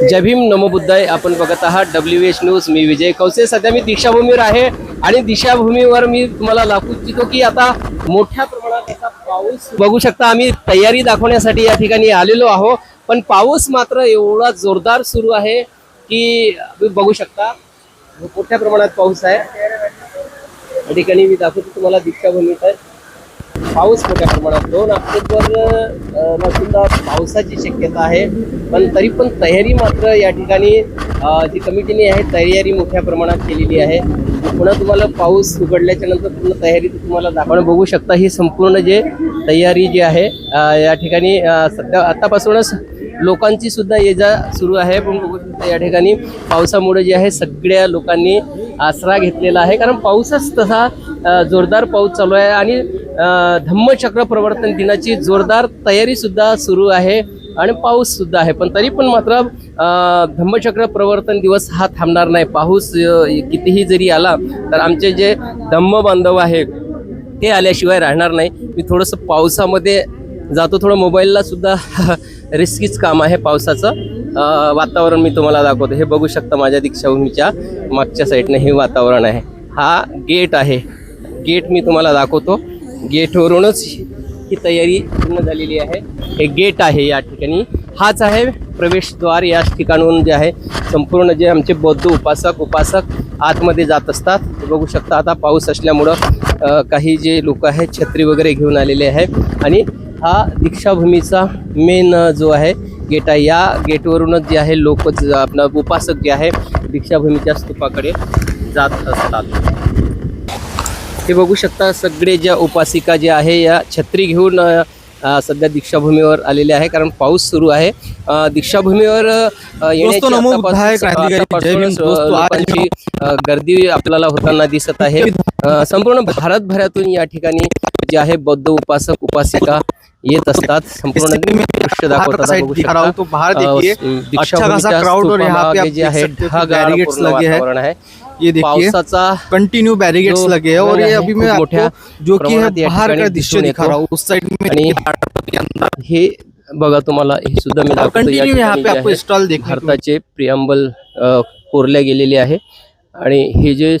जय भीम नमो बुद्धाय. आपण बघत आहात डब्ल्यू एच न्यूज मी विजय कौसे. सध्या मी दीक्षाभूमीवर आहे आणि दीक्षाभूमीवर मी तुम्हाला दाखवू इच्छितो की आता मोठ्या प्रमाणात पाऊस बघू शकता. आम्ही तयारी दाखवण्यासाठी या ठिकाणी आलेलो आहो पण पाऊस मात्र एवढा जोरदार सुरू आहे की तुम्ही बघू शकता. मोठ्या प्रमाणात पाऊस आहे. या ठिकाणी मी दाखवतो तुम्हाला दीक्षाभूमीत आहे पाऊस मोठ्या प्रमाणात. दोन ऑक्टोबर सुद्धा पावसाची शक्यता आहे. पण तरी पण तयारी मात्र या ठिकाणी जी कमिटीने आहे तयारी मोठ्या प्रमाणात केलेली आहे. पुन्हा तुम्हाला पाऊस उघडल्याच्या नंतर पूर्ण तयारी तुम्हाला दाखवणं बघू शकता ही संपूर्ण जे तयारी जी आहे या ठिकाणी सध्या आतापासूनच लोकांची सुद्धा ये जा सुरू आहे. पण बघू शकता या ठिकाणी पावसामुळे जे आहे सगळ्या लोकांनी आसरा घेतलेला आहे. कारण पाऊसच तसा जोरदार पाऊस चालू आहे आणि धम्मचक्र प्रवर्तन दिनाची जोरदार तयारी सुद्धा सुरू आहे आणि पाऊस सुद्धा आहे. पण तरी पण मात्र धम्मचक्र प्रवर्तन दिवस हा थांबणार नाही. पाऊस कितीही जरी आला तर आमचे जे धम्म बांधव आहे ते आल्याशिवाय राहणार नाही. मी थोडंसं पावसामध्ये जातो थोडं मोबाईलला सुद्धा रिस्कीच काम आहे पावसाचं. वातावरण मी तुम्हाला दाखवतो. हे बघू शकता माझ्या दीक्षाभूमीच्या मागच्या साईडनं हे वातावरण आहे. हा गेट आहे. गेट मी तुम्हाला दाखवतो. गेटवरूनच ही तयारी पूर्ण झालेली आहे. हे गेट आहे या ठिकाणी. हाच आहे प्रवेशद्वार या ठिकाणून जे आहे संपूर्ण जे आमचे बौद्ध उपासक उपासक आतमध्ये जात असतात. बघू शकता आता पाऊस असल्यामुळं काही जे लोक आहेत छत्री वगैरे घेऊन आलेले आहे. आणि हा दीक्षाभूमीचा मेन जो आहे गेट आहे. या गेटवरूनच जे आहे लोक आपलं उपासक जे आहे दीक्षाभूमीच्या स्तूपाकडे जात असतात. हे बघू शकता सगळे ज्या उपासिका जे आहे या छत्री घेऊन सध्या दीक्षाभूमीवर आलेले आहे कारण पाऊस सुरू आहे. दीक्षाभूमीवर येण्याची गर्दी आपल्याला होताना दिसत आहे. संपूर्ण भारतभरातून या ठिकाणी जे आहे बौद्ध उपासक उपासिका येत असतात. संपूर्ण दृश्य दाखवतात दीक्षाभूमीच्या जे आहे हो। वातावरण आहे. ये देखिए कंटिन्यू जो लगे हैं और ये अभी मैं आपको जो कि बाहर का दृश्य दिखा. रहा हूँ उस साइड में हे बघा तुम्हाला हे सुद्धा मी दाखवतो स्टॉल भारताचे प्रियांबल कोरल्या गेलेले आहे. आणि हे जे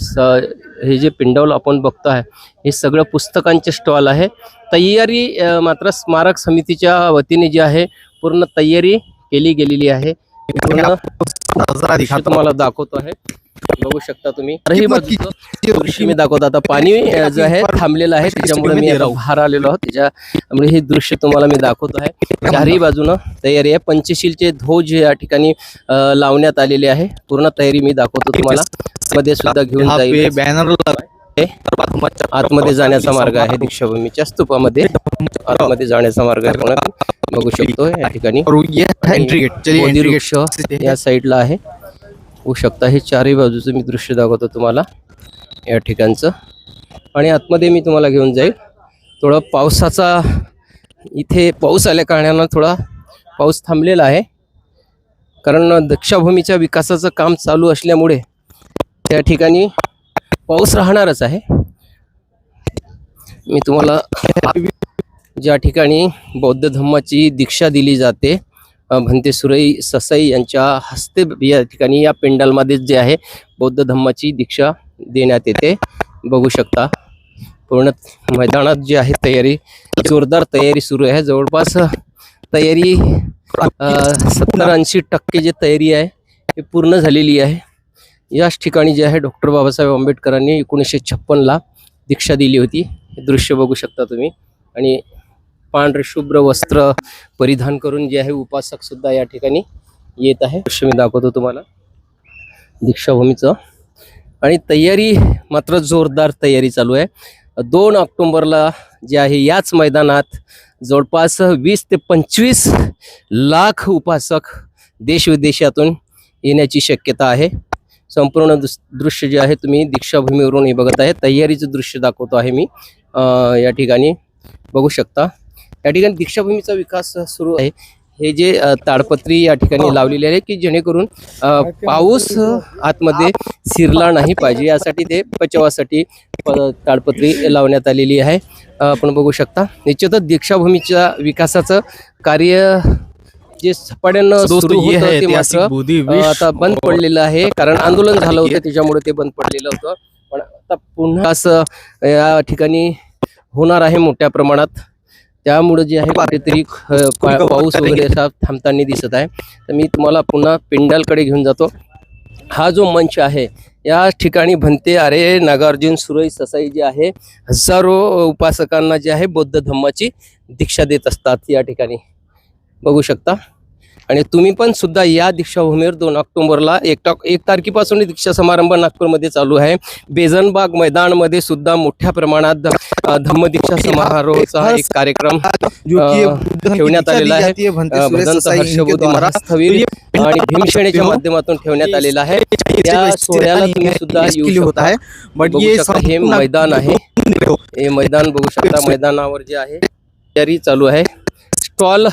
हे जे पिंडवल आपण बघतो आहे हे सगळं पुस्तकांचे स्टॉल आहे. तयारी मात्र स्मारक समितीच्या वतीने जी आहे पूर्ण तयारी केली गेलेली आहे। तुम्हाला दाखवतो आहे. बघू शकता तुम्ही. दृश्य मी दाखवतो आता. पाणी जो आहे थांबलेलं आहे. त्याच्यामुळे मी बाहेर आलेलो आहोत. त्याच्यामुळे हे दृश्य तुम्हाला मी दाखवतो आहे. चारही बाजूनं तयारी आहे. पंचशीलचे ध्वज या ठिकाणी लावण्यात आलेले आहे. पूर्ण तयारी मी दाखवतो तुम्हाला. मध्ये सुद्धा घेऊन जाईल. बैनर हे आतमध्ये जाण्याचा मार्ग आहे. दीक्षाभूमीच्या स्तूपामध्ये. आतमध्ये जाण्याचा मार्ग आहे. बघू शकतो या ठिकाणी. और ये एंट्री गेट चलिए बोधी एंट्री वृक्ष गेट या साईडला आहे. होऊ शकता. हे चारही बाजूचं मी दृश्य दाखवतो तुम्हाला या ठिकाणचं. आणि आतमध्ये मी तुम्हाला घेऊन जाईल. थोडं पावसाचा इथे पाऊस आल्या कारणानं थोडा पाऊस थांबलेला आहे. कारण दक्षाभूमीच्या विकासाचं काम चालू असल्यामुळे त्या ठिकाणी पाऊस राहणारच आहे. मी तुम्हाला ज्या ठिकाणी बौद्ध धम्माची दीक्षा दिली जाते भंते सुरई ससाई यांच्या हस्ते या ठिकाणी या पेंडलमध्ये जे आहे बौद्ध धम्माची दीक्षा देण्यात येते. बघू शकता. पूर्ण मैदानात जी आहे तयारी जोरदार तयारी सुरू आहे. जवळपास तयारी सत्तर ऐंशी टक्के जी तयारी आहे ही पूर्ण झालेली आहे. याच ठिकाणी जे आहे डॉक्टर बाबासाहेब आंबेडकरांनी एकोणीसशे छप्पनला दीक्षा दिली होती. हे दृश्य बघू शकता तुम्ही. आणि पांढरे शुभ्र वस्त्र परिधान करून जे आहे उपासक सुद्धा या ठिकाणी येत आहे. दृश्य मी दाखवतो तुम्हाला. दीक्षाभूमीचं. आणि तयारी मात्र जोरदार तयारी चालू आहे. दोन ऑक्टोंबरला जे आहे याच मैदानात जवळपास वीस ते पंचवीस लाख उपासक देशविदेशातून येण्याची शक्यता आहे. संपूर्ण दृश्य जे आहे तुम्ही दीक्षाभूमीवरून हे बघत आहे. तयारीचं दृश्य दाखवतो आहे मी. या ठिकाणी बघू शकता. या ठिकाणी दीक्षाभूमीचा विकास सुरू आहे. हे जे ताडपत्री या ठिकाणी लावलेले आहे की जेणेकरून पाऊस आतमध्ये शिरला नाही पाहिजे यासाठी ते बचावासाठी ताडपत्री लावण्यात आलेली आहे. आपण बघू शकता. निश्चितच दीक्षाभूमीच्या विकासाचं कार्य जे दोस्तों, सुरू होतं है ते मात्र आता बंद और- पडलेलं आहे. कारण आंदोलन झालं होतं त्याच्यामुळे ते बंद पडलेलं होतं. पण आता पुन्हा असं या ठिकाणी होणार आहे मोठ्या प्रमाणात. त्यामुळे जे आहे कुठेतरी पाऊस वगैरे असा थांबताना दिसत आहे. तर मी तुम्हाला पुन्हा पेंडालकडे घेऊन जातो. हा जो मंच आहे या ठिकाणी भन्ते अरे नागार्जुन सुरई ससाई जे आहे हजारो उपासकांना जे आहे बौद्ध धम्माची दीक्षा देत असतात या ठिकाणी. बघू शकता. आणि तुम्ही पण सुद्धा या दीक्षाभूमीवर दोन ऑक्टोबरला एक टॉक एक तारखेपासून दीक्षा समारंभ नागपूरमध्ये चालू आहे. बेजनबाग मैदानमध्ये सुद्धा मोठ्या प्रमाणात धम्मदीक्षा समारोहाचा एक कार्यक्रम ठेवण्यात आलेला आहे. भदंत हर्षबोधी आणि भीमसेनेच्या माध्यमातून ठेवण्यात आलेला आहे. त्या सोहळ्याला तुम्ही सुद्धा येऊ होता शकता. है बट हे मैदान आहे. हे मैदान बघू शकता. मैदानावर जे आहे तयारी चालू आहे. स्टॉल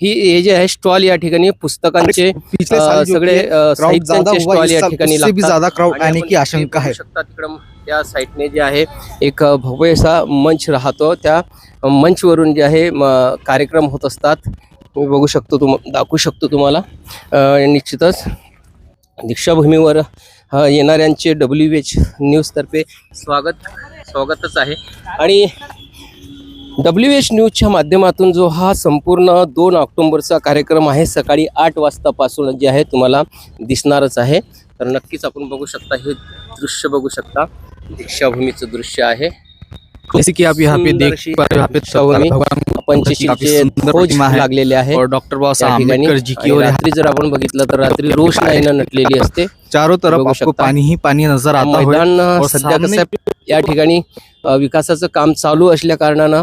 ही हे जे आहे स्टॉल या ठिकाणी पुस्तकांचे सगळे साहित्यांचे स्टॉल या ठिकाणी. ज्यादा आणि की आशंका है तिकडं त्या साईडने जे आहे एक अ, भव्य असा मंच राहतो. त्या मंचवरून जे आहे कार्यक्रम होत असतात. मी बघू शकतो तुम दाखवू शकतो तुम्हाला. निश्चितच. दीक्षाभूमीवर येणाऱ्यांचे डब्ल्यू एच न्यूजतर्फे स्वागत स्वागतच आहे. आणि डब्ल्यू एच न्यूजच्या माध्यमातून जो हा संपूर्ण दोन ऑक्टोबरचा कार्यक्रम आहे सकाळी आठ वाजतापासून जे आहे तुम्हाला दिसणारच आहे. तर नक्कीच आपण बघू शकता हे दृश्य बघू शकता. दीक्षाभूमीचं दृश्य आहे. जैसे कि आप यहाँ पे सुंदर देख अशी पा रहे हो. भगवान लागलेले आहे. और डॉक्टर बाबा या साहब ठिकाणी. अम्बेडकर जी की आणि और यहाँ रात्री जर आपण बघितलं तर रात्री रोषणाईनं नटलेली असते. चारों तरफ आपको. पानी ही पानी नजर आता मैदान सध्या कसं या ठिकाणी विकासाचं काम चालू असल्या कारणानं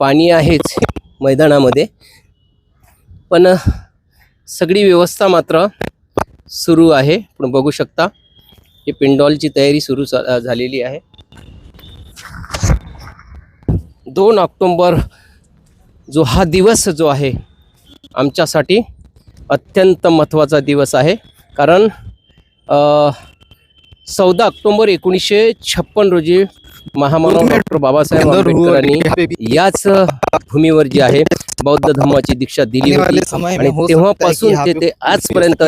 पाणी आहेच मैदानामध्ये. पण सगळी व्यवस्था मात्र सुरू आहे. पण बघू शकता हे पिंडॉलची तयारी सुरू चा- झालेली आहे. दोन ऑक्टोंबर जो हा दिवस जो आहे आमच्यासाठी अत्यंत महत्त्वाचा दिवस आहे. कारण चौदा ऑक्टोंबर एकोणीसशे छप्पन रोजी महामानव डॉक्टर बाबासाहेब आंबेडकरांनी याच भूमीवर जी आहे बौद्ध धर्माची दीक्षा दिली होती आणि हो तेव्हापासून ते ते आजपर्यंत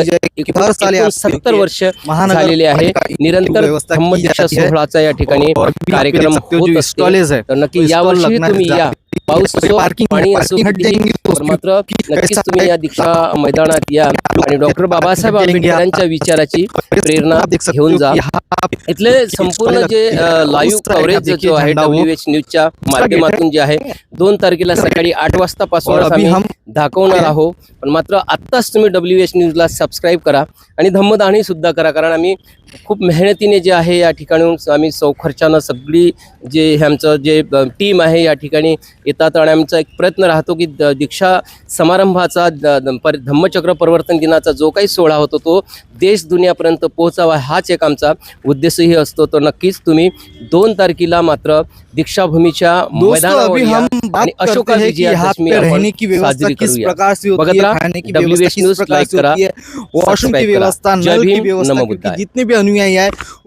सत्तर वर्ष झालेले आहे निरंतर धम्मदीक्षा। सोहळाचा या ठिकाणी कार्यक्रम हो होत असते. तर नक्की तो या stall वर्षी लगना तुम्ही या पाऊस असो पाणी असो तो पण मात्र नक्कीच तुम्ही? या दीक्षा मैदानात या. आणि डॉक्टर बाबासाहेब। आंबेडकरांच्या विचाराची प्रेरणा घेऊन जा. इथले संपूर्ण जे लाईव्ह कव्हरेज जो आहे डब्ल्यू एच न्यूजच्या माध्यमातून जे आहे दोन तारखेला सकाळी आठ वाजतापासून और अभी आम्ही दाखवणार आहोत. पण मात्र आत्ताच तुम्ही डब्ल्यू एच न्यूजला सबस्क्राईब करा आणि धम्मदानी सुद्धा करा. कारण आम्ही खूप मेहनतीने जे आहे या ठिकाणी आम्ही सौखर्चानं सगळी जे आमचं जे टीम आहे या ठिकाणी येतात आणि आमचा एक प्रयत्न राहतो की द- दीक्षा समारंभाचा पर- धम्मचक्र परिवर्तन दिनाचा जो काही सोहळा होतो तो देश दुनियापर्यंत पोहोचावा हाच एक आमचा उद्देशही असतो तर नक्कीच तुम्ही दोन तारखेला मात्र दीक्षाभूमीच्या मैदानावर अशोका साजरी करूया. राहा. न्यूज करा, वॉशरूम की. व्यवस्था नल की व्यवस्था बुद्धाय. जितने भी अनुयायी आए